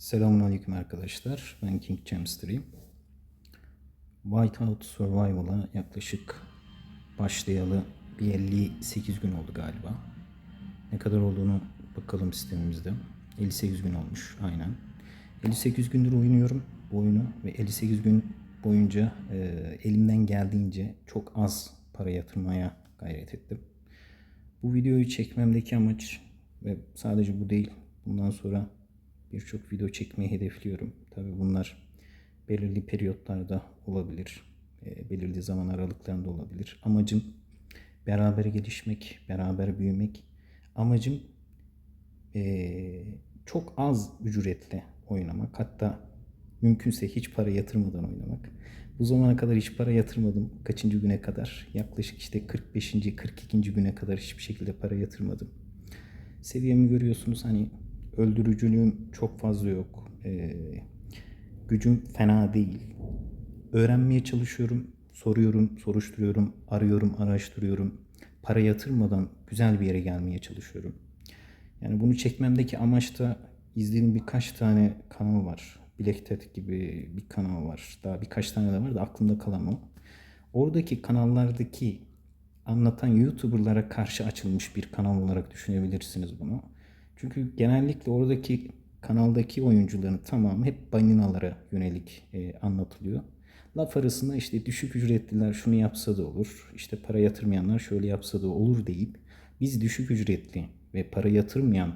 Selamünaleyküm arkadaşlar. Ben King Chemistry. Whiteout Survival'a yaklaşık başlayalı bir 58 gün oldu galiba. Ne kadar olduğunu bakalım sistemimizde. 58 gün olmuş aynen. 58 gündür oynuyorum bu oyunu ve 58 gün boyunca e, elimden geldiğince çok az para yatırmaya gayret ettim. Bu videoyu çekmemdeki amaç ve sadece bu değil. Bundan sonra birçok video çekmeyi hedefliyorum. Tabii bunlar belirli periyotlarda olabilir. e, belirli zaman aralıklarında olabilir. Amacım beraber gelişmek, beraber büyümek. Amacım e, çok az ücretle oynamak. Hatta mümkünse hiç para yatırmadan oynamak. Bu zamana kadar hiç para yatırmadım. Kaçıncı güne kadar? Yaklaşık işte 45. 42. güne kadar hiçbir şekilde para yatırmadım. Seviyemi görüyorsunuz hani öldürücülüğüm çok fazla yok. Ee, gücüm fena değil. Öğrenmeye çalışıyorum, soruyorum, soruşturuyorum, arıyorum, araştırıyorum. Para yatırmadan güzel bir yere gelmeye çalışıyorum. Yani bunu çekmemdeki amaç da izlediğim birkaç tane kanal var. Black Ted gibi bir kanal var. Daha birkaç tane de var da aklımda kalan o. Oradaki kanallardaki anlatan YouTuber'lara karşı açılmış bir kanal olarak düşünebilirsiniz bunu. Çünkü genellikle oradaki kanaldaki oyuncuların tamamı hep balinalara yönelik e, anlatılıyor. Laf arasında işte düşük ücretliler şunu yapsa da olur, işte para yatırmayanlar şöyle yapsa da olur deyip biz düşük ücretli ve para yatırmayan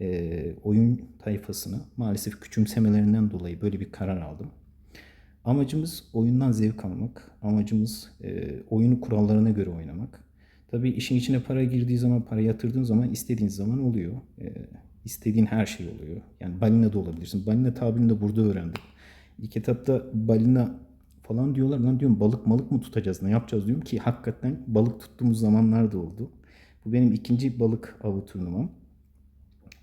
e, oyun tayfasını maalesef küçümsemelerinden dolayı böyle bir karar aldım. Amacımız oyundan zevk almak. Amacımız e, oyunu kurallarına göre oynamak. Tabii işin içine para girdiği zaman, para yatırdığın zaman istediğin zaman oluyor. E, istediğin her şey oluyor. Yani balina da olabilirsin. Balina tabirini de burada öğrendim. İlk etapta balina falan diyorlar. Lan diyorum balık malık mı tutacağız? Ne yapacağız diyorum ki hakikaten balık tuttuğumuz zamanlar da oldu. Bu benim ikinci balık avı turnuvam.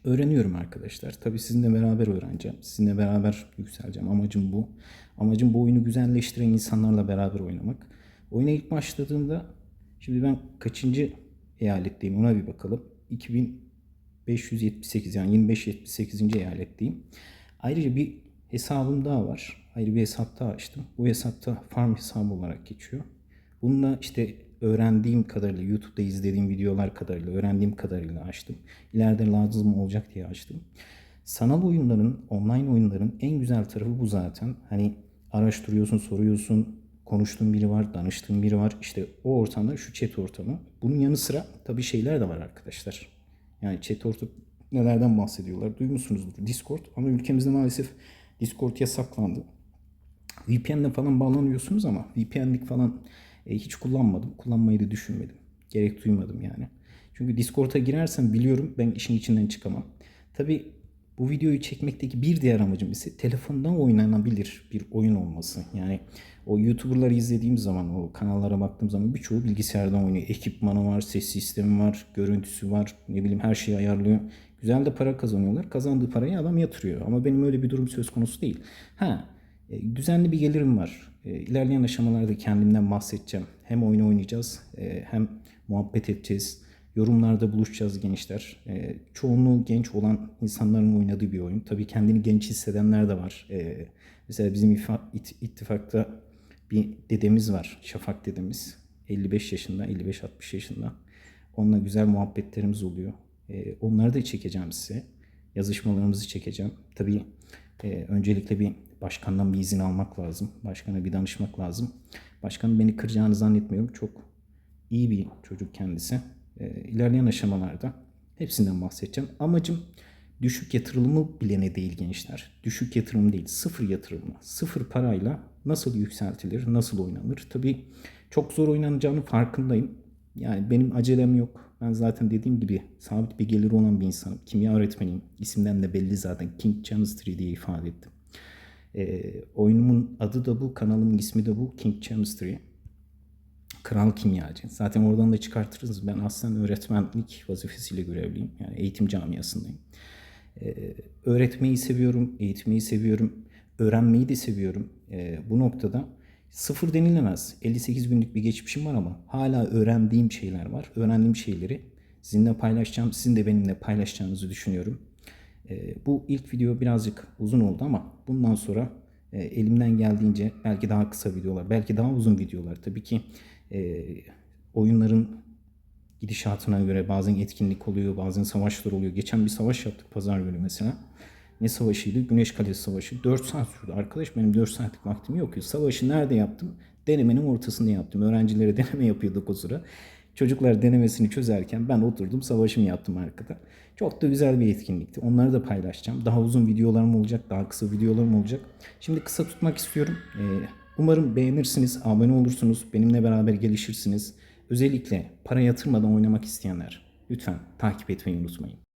Öğreniyorum arkadaşlar. Tabii sizinle beraber öğreneceğim. Sizinle beraber yükseleceğim. Amacım bu. Amacım bu oyunu güzelleştiren insanlarla beraber oynamak. Oyuna ilk başladığımda şimdi ben kaçıncı eyaletteyim ona bir bakalım. 2578 yani 2578. eyaletteyim. Ayrıca bir hesabım daha var. Ayrı bir hesap daha açtım. Bu hesapta farm hesabı olarak geçiyor. Bununla işte öğrendiğim kadarıyla YouTube'da izlediğim videolar kadarıyla öğrendiğim kadarıyla açtım. İleride lazım olacak diye açtım. Sanal oyunların, online oyunların en güzel tarafı bu zaten. Hani araştırıyorsun, soruyorsun, konuştuğun biri var, danıştığın biri var. İşte o ortamda şu chat ortamı. Bunun yanı sıra tabii şeyler de var arkadaşlar. Yani chat ortamı nelerden bahsediyorlar duymuşsunuzdur. Discord ama ülkemizde maalesef Discord yasaklandı. VPN'le falan bağlanıyorsunuz ama VPN'lik falan e, hiç kullanmadım. Kullanmayı da düşünmedim. Gerek duymadım yani. Çünkü Discord'a girersem biliyorum ben işin içinden çıkamam. Tabi bu videoyu çekmekteki bir diğer amacım ise telefondan oynanabilir bir oyun olması. Yani o YouTuber'ları izlediğim zaman, o kanallara baktığım zaman birçoğu bilgisayardan oynuyor. Ekipmanı var, ses sistemi var, görüntüsü var, ne bileyim her şeyi ayarlıyor. Güzel de para kazanıyorlar. Kazandığı parayı adam yatırıyor. Ama benim öyle bir durum söz konusu değil. Ha, e, düzenli bir gelirim var. E, ilerleyen aşamalarda kendimden bahsedeceğim. Hem oyun oynayacağız e, hem muhabbet edeceğiz. Yorumlarda buluşacağız gençler. E, çoğunluğu genç olan insanların oynadığı bir oyun. Tabii kendini genç hissedenler de var. E, mesela bizim ifa- it- ittifakta bir dedemiz var. Şafak dedemiz. 55 yaşında, 55-60 yaşında. Onunla güzel muhabbetlerimiz oluyor. E, onları da çekeceğim size. Yazışmalarımızı çekeceğim. Tabii e, öncelikle bir başkandan bir izin almak lazım. Başkana bir danışmak lazım. Başkanın beni kıracağını zannetmiyorum. Çok iyi bir çocuk kendisi. E, ilerleyen aşamalarda hepsinden bahsedeceğim. Amacım düşük yatırımı bile ne değil gençler. Düşük yatırım değil, sıfır yatırımla, sıfır parayla nasıl yükseltilir, nasıl oynanır? Tabii çok zor oynanacağını farkındayım. Yani benim acelem yok. Ben zaten dediğim gibi sabit bir geliri olan bir insanım. Kimya öğretmeniyim. İsimden de belli zaten. King Chemistry diye ifade ettim. E, oyunumun adı da bu, kanalımın ismi de bu. King Chemistry. Kral kimyacı. Zaten oradan da çıkartırız. Ben aslında öğretmenlik vazifesiyle görevliyim. Yani eğitim camiasındayım. Ee, öğretmeyi seviyorum, eğitmeyi seviyorum, öğrenmeyi de seviyorum. Ee, bu noktada sıfır denilemez. 58 günlük bir geçmişim var ama hala öğrendiğim şeyler var. Öğrendiğim şeyleri sizinle paylaşacağım. Sizin de benimle paylaşacağınızı düşünüyorum. E, bu ilk video birazcık uzun oldu ama bundan sonra e, elimden geldiğince belki daha kısa videolar, belki daha uzun videolar. Tabii ki e, oyunların gidişatına göre bazen etkinlik oluyor, bazen savaşlar oluyor. Geçen bir savaş yaptık pazar günü mesela. Ne savaşıydı? Güneş Kalesi Savaşı. 4 saat sürdü. Arkadaş benim 4 saatlik vaktim yok. ya. Savaşı nerede yaptım? Denemenin ortasında yaptım. Öğrencilere deneme yapıyorduk o sıra. Çocuklar denemesini çözerken ben oturdum savaşımı yaptım arkada. Çok da güzel bir etkinlikti. Onları da paylaşacağım. Daha uzun videolarım olacak, daha kısa videolarım olacak. Şimdi kısa tutmak istiyorum. Ee, umarım beğenirsiniz, abone olursunuz, benimle beraber gelişirsiniz. Özellikle para yatırmadan oynamak isteyenler lütfen takip etmeyi unutmayın.